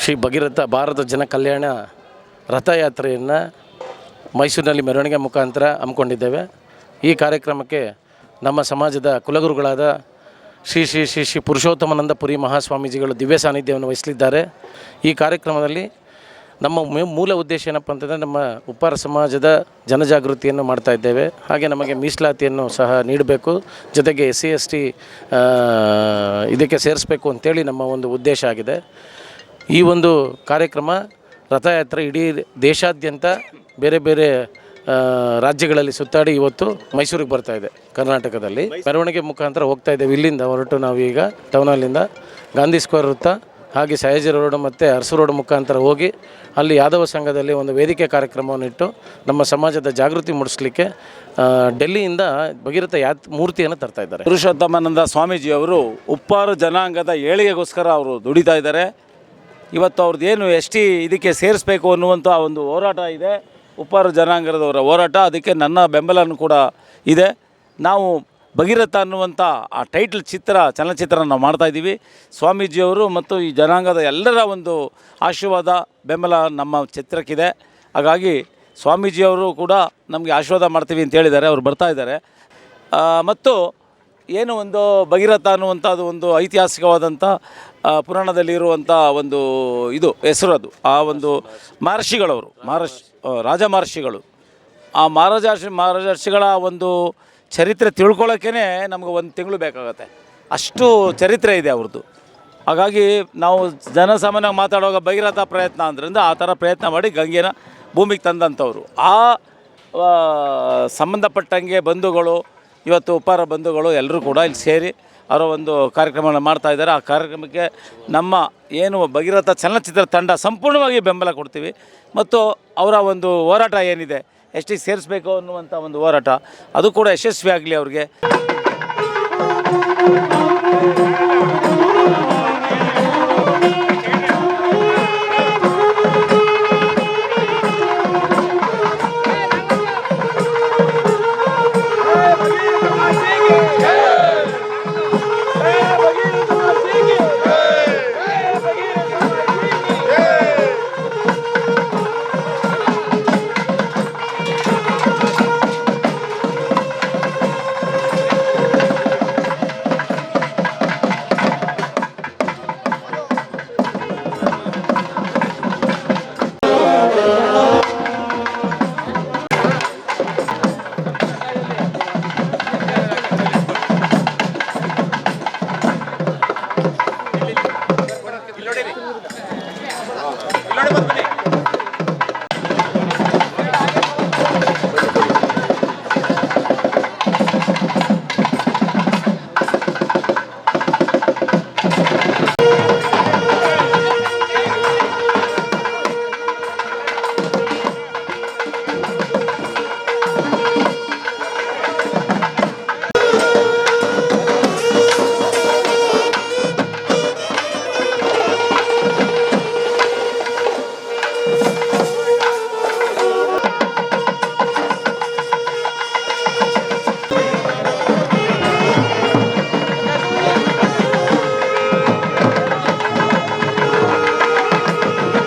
ಶ್ರೀ ಭಗೀರಥ ಭಾರತ ಜನ ಕಲ್ಯಾಣ ರಥಯಾತ್ರೆಯನ್ನು ಮೈಸೂರಿನಲ್ಲಿ ಮೆರವಣಿಗೆ ಮುಖಾಂತರ ಹಮ್ಮಿಕೊಂಡಿದ್ದೇವೆ. ಈ ಕಾರ್ಯಕ್ರಮಕ್ಕೆ ನಮ್ಮ ಸಮಾಜದ ಕುಲಗುರುಗಳಾದ ಶ್ರೀ ಶ್ರೀ ಶ್ರೀ ಶ್ರೀ ಪುರುಷೋತ್ತಮಾನಂದ ಪುರಿ ಮಹಾಸ್ವಾಮೀಜಿಗಳು ದಿವ್ಯ ಸಾನ್ನಿಧ್ಯವನ್ನು ವಹಿಸಲಿದ್ದಾರೆ. ಈ ಕಾರ್ಯಕ್ರಮದಲ್ಲಿ ನಮ್ಮ ಮೂಲ ಉದ್ದೇಶ ಏನಪ್ಪ ಅಂತಂದರೆ ನಮ್ಮ ಉಪ್ಪಾರ ಸಮಾಜದ ಜನಜಾಗೃತಿಯನ್ನು ಮಾಡ್ತಾ ಇದ್ದೇವೆ. ಹಾಗೆ ನಮಗೆ ಮೀಸಲಾತಿಯನ್ನು ಸಹ ನೀಡಬೇಕು. ಜೊತೆಗೆ ಎಸ್ ಸಿ ಎಸ್ ಟಿ ಇದಕ್ಕೆ ಸೇರಿಸಬೇಕು ಅಂತೇಳಿ ನಮ್ಮ ಒಂದು ಉದ್ದೇಶ ಆಗಿದೆ. ಈ ಒಂದು ಕಾರ್ಯಕ್ರಮ ರಥಯಾತ್ರೆ ಇಡೀ ದೇಶಾದ್ಯಂತ ಬೇರೆ ಬೇರೆ ರಾಜ್ಯಗಳಲ್ಲಿ ಸುತ್ತಾಡಿ ಇವತ್ತು ಮೈಸೂರಿಗೆ ಬರ್ತಾ ಇದೆ ಕರ್ನಾಟಕದಲ್ಲಿ. ಮೆರವಣಿಗೆ ಮುಖಾಂತರ ಹೋಗ್ತಾ ಇದ್ದೇವೆ. ಇಲ್ಲಿಂದ ಹೊರಟು ನಾವು ಈಗ ಟೌನಲ್ಲಿಂದ ಗಾಂಧಿ ಸ್ಕ್ವೇರ್ ವೃತ್ತ, ಹಾಗೆ ಸಯಾಜಿ ರೋಡ್ ಮತ್ತು ಅರಸು ರೋಡ್ ಮುಖಾಂತರ ಹೋಗಿ ಅಲ್ಲಿ ಯಾದವ ಸಂಘದಲ್ಲಿ ಒಂದು ವೇದಿಕೆ ಕಾರ್ಯಕ್ರಮವನ್ನು ಇಟ್ಟು ನಮ್ಮ ಸಮಾಜದ ಜಾಗೃತಿ ಮೂಡಿಸಲಿಕ್ಕೆ ಡೆಲ್ಲಿಯಿಂದ ಭಗೀರಥ ಯಾತ್, ಮೂರ್ತಿಯನ್ನು ತರ್ತಾ ಇದ್ದಾರೆ. ಪುರುಷೋತ್ತಮಾನಂದ ಸ್ವಾಮೀಜಿಯವರು ಉಪ್ಪಾರು ಜನಾಂಗದ ಏಳಿಗೆಗೋಸ್ಕರ ಅವರು ದುಡಿತಾ ಇದ್ದಾರೆ. ಇವತ್ತು ಅವ್ರದ್ದು ಏನು ಎಸ್ ಟಿ ಇದಕ್ಕೆ ಸೇರಿಸ್ಬೇಕು ಅನ್ನುವಂಥ ಒಂದು ಹೋರಾಟ ಇದೆ. ಉಪ್ಪಾರ ಜನಾಂಗದವರ ಹೋರಾಟ, ಅದಕ್ಕೆ ನನ್ನ ಬೆಂಬಲನೂ ಕೂಡ ಇದೆ. ನಾವು ಭಗೀರಥ ಅನ್ನುವಂಥ ಆ ಟೈಟ್ಲ್ ಚಿತ್ರ ಚಲನಚಿತ್ರ ನಾವು ಮಾಡ್ತಾಯಿದ್ದೀವಿ ಸ್ವಾಮೀಜಿಯವರು ಮತ್ತು ಈ ಜನಾಂಗದ ಎಲ್ಲರ ಒಂದು ಆಶೀರ್ವಾದ, ಬೆಂಬಲ ನಮ್ಮ ಚಿತ್ರಕ್ಕಿದೆ ಹಾಗಾಗಿ ಸ್ವಾಮೀಜಿಯವರು ಕೂಡ ನಮಗೆ ಆಶೀರ್ವಾದ ಮಾಡ್ತೀವಿ ಅಂತ ಹೇಳಿದ್ದಾರೆ, ಅವರು ಬರ್ತಾ ಇದ್ದಾರೆ. ಮತ್ತು ಏನು ಒಂದು ಭಗೀರಥ ಅನ್ನುವಂಥದ್ದು ಒಂದು ಐತಿಹಾಸಿಕವಾದಂಥ ಪುರಾಣದಲ್ಲಿ ಪುರಾಣದಲ್ಲಿರುವಂಥ ಒಂದು ಇದು ಹೆಸರು ಅದು. ಆ ಒಂದು ಮಹರ್ಷಿಗಳವರು ಮಹರ್ಷ ರಾಜ ಮಹರ್ಷಿಗಳು. ಆ ಮಹಾರಾಜರ್ಷಿ ಮಹಾರಾಜರ್ಷಿಗಳ ಒಂದು ಚರಿತ್ರೆ ತಿಳ್ಕೊಳ್ಳೋಕ್ಕೇ ನಮಗೆ ಒಂದು ತಿಂಗಳು ಬೇಕಾಗತ್ತೆ. ಅಷ್ಟು ಚರಿತ್ರೆ ಇದೆ ಅವ್ರದ್ದು ಹಾಗಾಗಿ ನಾವು ಜನಸಾಮಾನ್ಯ ಮಾತಾಡುವಾಗ ಭಗೀರಥ ಪ್ರಯತ್ನ ಅಂದ್ರಿಂದ ಆ ಥರ ಪ್ರಯತ್ನ ಮಾಡಿ ಗಂಗೆನ ಭೂಮಿಗೆ ತಂದಂಥವ್ರು. ಆ, ಸಂಬಂಧಪಟ್ಟಂಗೆ ಬಂಧುಗಳು ಇವತ್ತು ಉಪಾರ ಬಂಧುಗಳು ಎಲ್ಲರೂ ಕೂಡ ಇಲ್ಲಿ ಸೇರಿ ಅವರ ಒಂದು ಕಾರ್ಯಕ್ರಮವನ್ನು ಮಾಡ್ತಾ ಇದ್ದಾರೆ. ಆ ಕಾರ್ಯಕ್ರಮಕ್ಕೆ ನಮ್ಮ ಏನು ಭಗೀರಥ ಚಲನಚಿತ್ರ ತಂಡ ಸಂಪೂರ್ಣವಾಗಿ ಬೆಂಬಲ ಕೊಡ್ತೀವಿ. ಮತ್ತು ಅವರ ಒಂದು ಹೋರಾಟ ಏನಿದೆ, ಎಷ್ಟಿಗೆ ಸೇರಿಸ್ಬೇಕು ಅನ್ನುವಂಥ ಒಂದು ಹೋರಾಟ, ಅದು ಕೂಡ ಯಶಸ್ವಿ ಆಗಲಿ ಅವ್ರಿಗೆ. ಇಲ್ಲಿ ನೋಡಿ ಇಲ್ಲಿ ನೋಡಿ